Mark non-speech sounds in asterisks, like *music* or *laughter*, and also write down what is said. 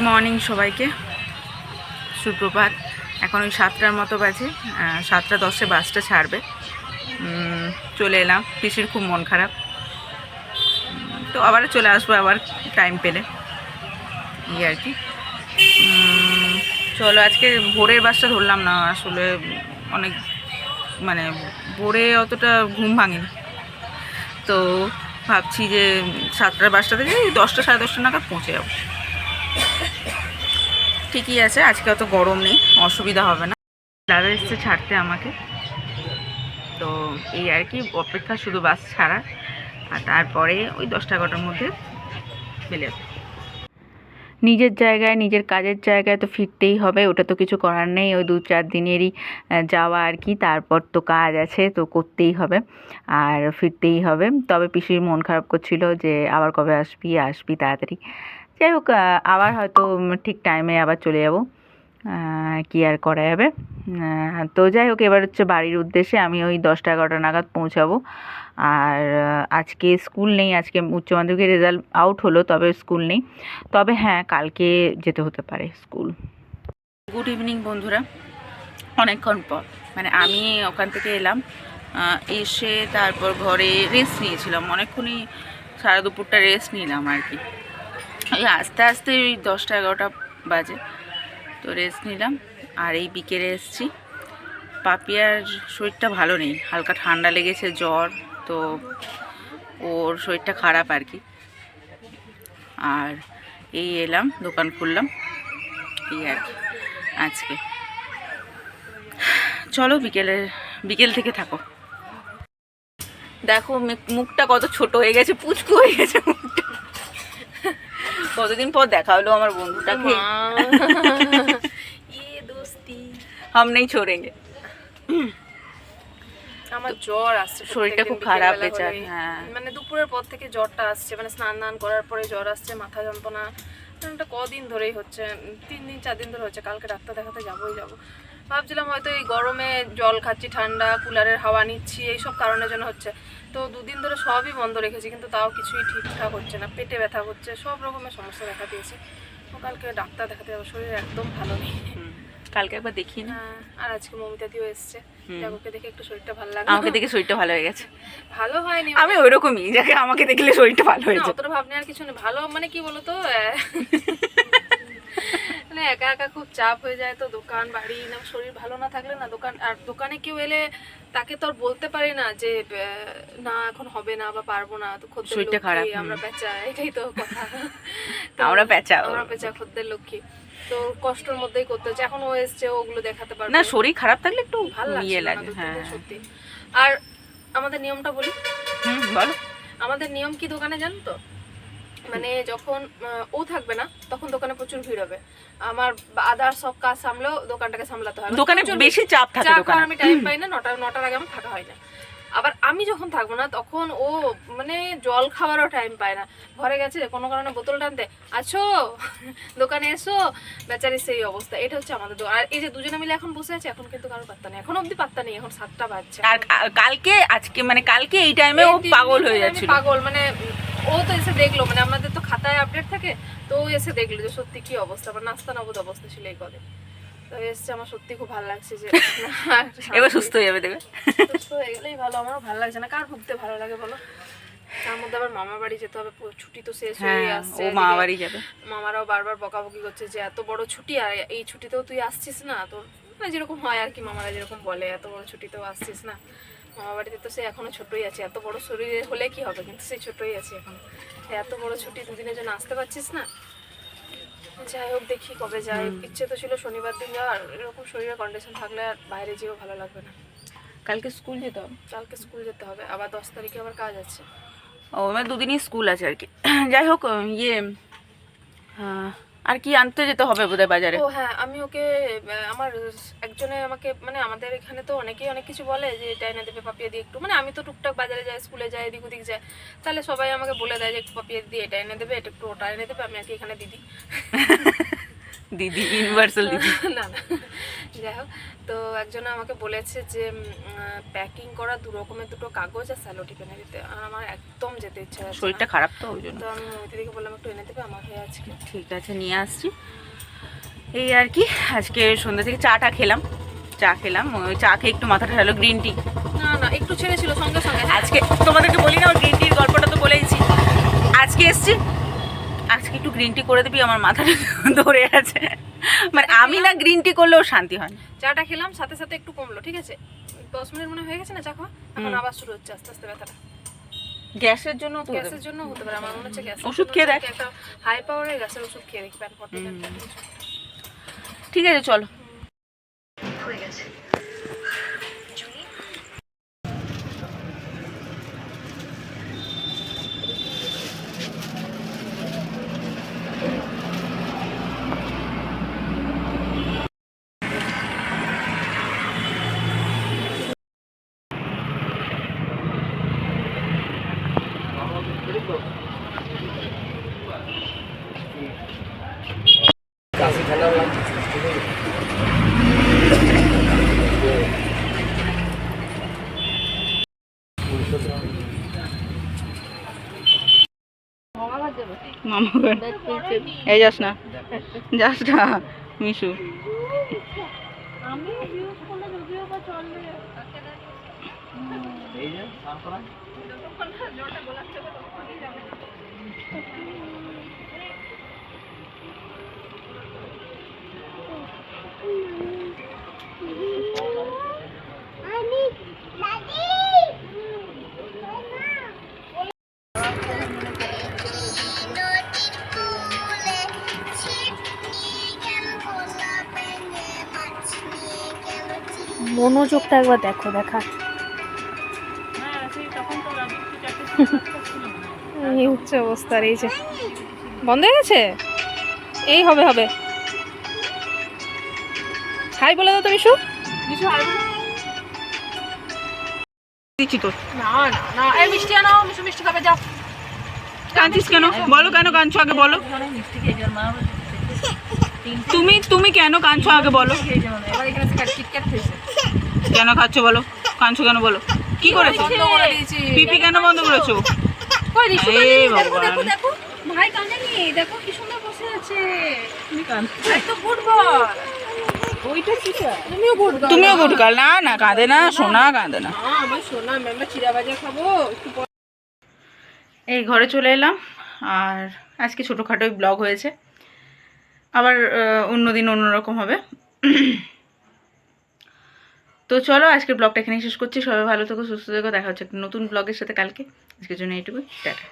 Good morning সবাইকে। সুপ্রভাত। এখন ওই সাতটার মতো বাজে। সাতটা দশে বাসটা ছাড়বে। চলে এলাম। পিসির খুব মন খারাপ। তো আবার চলে আসব আবার টাইম পেলে। এই আর কি। চলো আজকে ভোরের বাসটা ধরলাম না। আসলে অনেক মানে ভোরে অতটা ঘুম ভাঙেনি। তো ভাবছি যে সাতটার বাসটা থেকে দশটা সাড়ে দশটা নাগাদ পৌঁছে যাব। ঠিকই আছে, আজকে অত গরম নেই, অসুবিধা হবে না। দাদা এসছে ছাড়তে আমাকে। তো এই আর কি, অপেক্ষা শুধু বাস ছাড়া। আর তারপরে ওই দশটা এগারোটার মধ্যে যাবে। নিজের জায়গায়, নিজের কাজের জায়গায় তো ফিরতেই হবে, ওটা তো কিছু করার নেই। ওই দু চার দিনেরই যাওয়া আর কি, তারপর তো কাজ আছে, তো করতেই হবে, আর ফিরতেই হবে। তবে পিসির মন খারাপ করছিল যে, আবার কবে আসবি আসবি তাড়াতাড়ি। যাই হোক আবার হয়তো ঠিক টাইমে আবার চলে যাব। কি আর করা যাবে? তো যাই হোক, এবার হচ্ছে বাড়ির উদ্দেশ্যে আমি ওই দশটা এগারোটা নাগাদ পৌঁছাবো। আর আজকে স্কুল নেই, আজকে উচ্চ মাধ্যমিকের রেজাল্ট আউট হলো, তবে স্কুল নেই। তবে হ্যাঁ কালকে যেতে হতে পারে স্কুল গুড ইভিনিং বন্ধুরা। অনেকক্ষণ পর মানে আমি ওখান থেকে এলাম এসে তারপর ঘরে রেস্ট নিয়েছিলাম। অনেকক্ষণই সারা দুপুরটা রেস্ট নিলাম আর কি। ওই *laughs* আস্তে আস্তে ওই দশটা এগারোটা বাজে। তো রেস্ট নিলাম। আর এই বিকেলে এসেছি। পাপিয়ার শরীরটা ভালো নেই, হালকা ঠান্ডা লেগেছে, জ্বর, তো ওর শরীরটা খারাপ আর কি। আর এই এলাম, দোকান খুললাম, এই আর কি, আজকে। চলো বিকেলে, বিকেল থেকে থাকো। দেখো মুখটা কত ছোট হয়ে গেছে, পুচকু হয়ে গেছে মুখটা। কতদিন পর দেখা হলো আমার বন্ধুটাকে? *laughs* হাম নেই ছোড়েঙ্গে আমার জ্বর আসছে শরীরটা খুব খারাপ বেচার হ্যাঁ। মানে দুপুরের পর থেকে জ্বরটা আসছে মানে স্নান দান করার পরে জ্বর আসছে মাথা যন্ত্রণা। মানে কদিন ধরেই হচ্ছে তিন দিন চার দিন ধরে হচ্ছে কালকে ডাক্তার দেখাতে যাবোই যাব। ভাবছিলাম হয়তো এই গরমে জল খাচ্ছি ঠান্ডা কুলারের হাওয়া নিচ্ছি এইসব কারণের জন্য হচ্ছে। তো দুদিন ধরে সবই বন্ধ রেখেছি কিন্তু তাও কিছুই ঠিকঠাক হচ্ছে না পেটে ব্যথা হচ্ছে সব রকমের সমস্যা দেখা দিয়েছে। তো কালকে ডাক্তার দেখাতে যাব শরীর একদম ভালো নেই। কালকে একবার দেখি না। হ্যাঁ, আর আজকে মমিতা দিও এসছে। ওকে দেখে একটু শরীরটা ভালো লাগে আমাকে দেখে শরীরটা ভালো হয়ে গেছে। ভালো হয়নি আমি ওই রকমই যাকে আমাকে দেখলে শরীরটা ভালো না, হয়েছে অতটা ভাবনি আর কিছু নেই। ভালো মানে কি বলতো *laughs* মানে একা একা খুব চাপ হয়ে যায় তো দোকান বাড়ি না শরীর ভালো না থাকলে না দোকান আর দোকানে কেউ এলে তাকে তো আর বলতে পারি না যে না এখন হবে না বা পারব না তো খদ্দের লক্ষ্মী, খারাপ, আমরা। পেঁচা এটাই তো কথা। *laughs* আমরা পেঁচা। আমরা পেঁচা খদ্দের লক্ষ্মী। তো কষ্টের মধ্যেই করতে হচ্ছে। এখন ও এসছে ওগুলো দেখাতে পারবে। না শরীর খারাপ থাকলে একটু ভালো না লাগে হ্যাঁ। সত্যি। আর আমাদের নিয়মটা বলি? হুম বলো। আমাদের নিয়ম কি দোকানে জানো তো? মানে যখন ও থাকবে না তখন দোকানে প্রচুর ভিড় হবে। আমার আদার সব কাজ সামলেও দোকানটাকে সামলাতে হয়। মানে দোকানে বেশি চাপ থাকে দোকানে। আমি টাইম পাই না নটা নটার আগে আমার থাকা হয় না। আবার আমি যখন থাকব না তখন ও মানে জল খাওয়ারও টাইম পায় না। ঘরে গেছে কোনো কারণে বোতল টানতে আছো দোকানে এসো। বেচারি সেই অবস্থা। এটা হচ্ছে আমাদের দোকান আর এই যে দুজনে মিলে এখন বসে আছে এখন কিন্তু কারও পাত্তা নেই। এখন অব্দি পাত্তা নেই এখন সাতটা বাজছে। আর কালকে আজকে মানে কালকে এই টাইমে ও পাগল হয়ে যাচ্ছে পাগল মানে ও তো এসে দেখল মানে আমাদের তো খাতায় আপডেট থাকে তো ও এসে দেখল যে সত্যি কি অবস্থা আমার নাস্তা নবদ অবস্থা ছিল এই কদিন। তো এসছে আমার সত্যি খুব ভালো লাগছে যে না, *laughs* এবার সুস্থ হয়ে যাবে দেবে সুস্থ হয়ে গেলেই ভালো আমারও ভালো লাগছে না কার ভুগতে ভালো লাগে বলো? তার মধ্যে আবার মামার বাড়ি যেতে হবে ছুটি তো শেষ হয়ে হ্যাঁ আসছে ও মা বাড়ি যাবে। মামারাও বারবার বকাবকি করছে যে এত বড় ছুটি আর এই ছুটিতেও তুই আসছিস না? তোর মানে যেরকম হয় আর কি মামারা যেরকম বলে এত বড় ছুটিতেও আসছিস না। মামা বাড়িতে তো সে এখনও ছোটই আছে। এত বড় শরীরে হলে কি হবে? কিন্তু সে ছোটই আছে এখন। এত বড় ছুটি দুদিনের জন্য আসতে পারছিস না? যাই হোক দেখি কবে যাই ইচ্ছে তো ছিল শনিবার দিন যাওয়ার। এরকম শরীরের কন্ডিশন থাকলে আর বাইরে যেও ভালো লাগবে না। কালকে স্কুল যেতে হবে? কালকে স্কুল যেতে হবে। আবার দশ তারিখে আবার কাজ আছে। ও মানে দুদিনই স্কুল আছে আর কি। যাই হোক ইয়ে আর কি আনতে যেতে হবে বোধহয় বাজারে? ও হ্যাঁ আমি ওকে আমার একজনে আমাকে মানে আমাদের এখানে তো অনেকেই অনেক কিছু বলে যে এটা এনে দেবে পাপিয়া দিয়ে একটু মানে আমি তো টুকটাক বাজারে যাই স্কুলে যাই এদিক ওদিক যাই তাহলে সবাই আমাকে বলে দেয় যে একটু পাপিয়া দিয়ে এটা এনে দেবে এটা একটু ওটা এনে দেবে আমি আর কি এখানে দিদি। *laughs* দিদি ইউনিভার্সাল দিদি। না না। যাই হোক তো একজন আমাকে বলেছে যে প্যাকিং করা দু রকমের দুটো কাগজ আর স্যালোটি এনে দিতে আর আমার একদম যেতে ইচ্ছা আছে শরীরটা খারাপ তো ওই জন্য। তো আমি ওই দিদিকে বললাম একটু এনে দেবে আমার হয়ে আজকে। ঠিক আছে নিয়ে আসছি। এই আর কি আজকে সন্ধ্যা থেকে চাটা খেলাম। চা খেলাম ওই চা খেয়ে একটু মাথাটা ঠালো গ্রিন টি না না একটু ছেড়েছিল সঙ্গে সঙ্গে। আজকে তোমাদেরকে বলি না গ্রিন টির গল্পটা তো বলেইছি। আজকে এসছি আজকে একটু গ্রিন টি করে দিবি আমার মাথাটা *laughs* ধরে আছে। মানে আমি না গ্রিন টি করলেও শান্তি হয় চাটা খেলাম সাথে সাথে একটু কমলো ঠিক আছে? দশ মিনিট মনে হয়ে গেছে না চা খাওয়া? এখন আবার শুরু হচ্ছে আস্তে আস্তে ব্যথাটা। গ্যাসের জন্য তো গ্যাসের জন্য হতে পারে আমার মনে হচ্ছে গ্যাস ওষুধ খেয়ে দেখ। একটা হাই পাওয়ারের গ্যাসের ওষুধ খেয়ে দেখি প্যান ঠিক আছে চলো। মামা এই যাস না। যাস না মিশু। মনোযোগটা একবার দেখো দেখা। এই হচ্ছে অবস্থা আর এই যে। বন্ধ হয়ে গেছে? এই হবে হবে। হাই বলে দাও তো মিশু দিচ্ছি তোর না না না। এই মিষ্টি আনো মিশু মিষ্টি খাবে যাও। কাঁদছিস কেন? বলো কেন কাঁদছো আগে বলো। তুমি তুমি কেন কাঁদছো আগে বলো? কেন খাচ্ছো বলো? কাঁদছো কেন বলো? কি করেছ? পিপি কেন বন্ধ করেছ? ভাই কাঁদেনি? দেখো কি সুন্দর বসে আছে। তুমিও গুড গার্ল না না কাঁদে না সোনা কাঁদে না। হ্যাঁ খাব। এই ঘরে চলে এলাম। আর আজকে ছোটোখাটোই ব্লগ হয়েছে। আবার অন্যদিন অন্যরকম হবে। তো চলো, আজকের ব্লগটা এখানে শেষ করছি। সবাই ভালো থেকো, সুস্থ থেকো। দেখা হচ্ছে একটা নতুন ব্লগের সাথে কালকে। আজকের জন্য এইটুকুই। টাটা।